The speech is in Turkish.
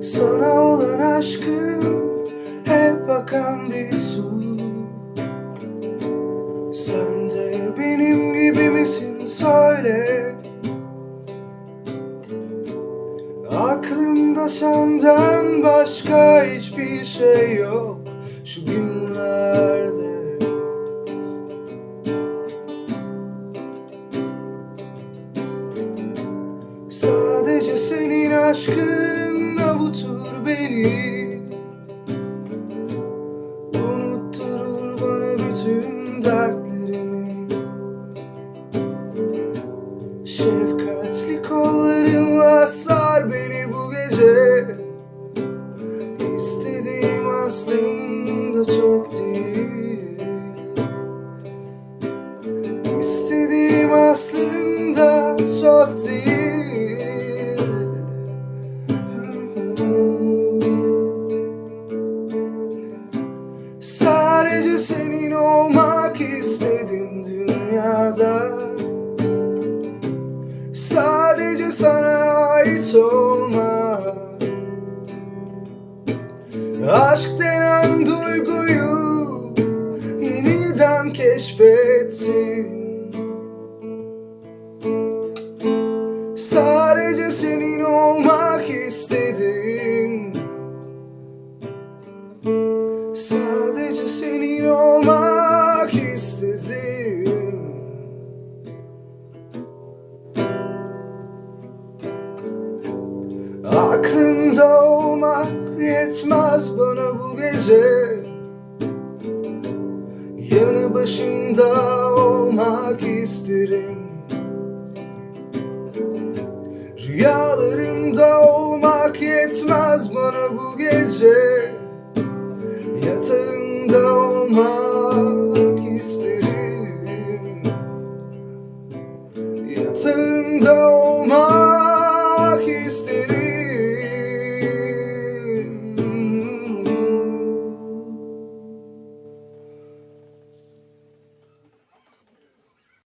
Sana olan aşkım hep akan bir su. Sen de benim gibi misin söyle. Aklımda senden başka hiçbir şey yok şu günlerde. Sadece senin aşkın avutur beni. Unutturur bana bütün dertlerimi. Şefkatli kollarınla sar beni bu gece. İstediğim aslında çok değil. İstediğim aslında çok değil Sadece senin olmak istedim dünyada. Sadece sana ait olmak. Aşk denen duyguyu yeniden keşfettim. Sadece senin olmak istedim. Sadece senin olmak istedim. Aklımda olmak yetmez bana bu gece. Yanı başında olmak isterim. Rüyalarında olmak yetmez bana bu gece olmak isterim. Yatağında olmak isterim.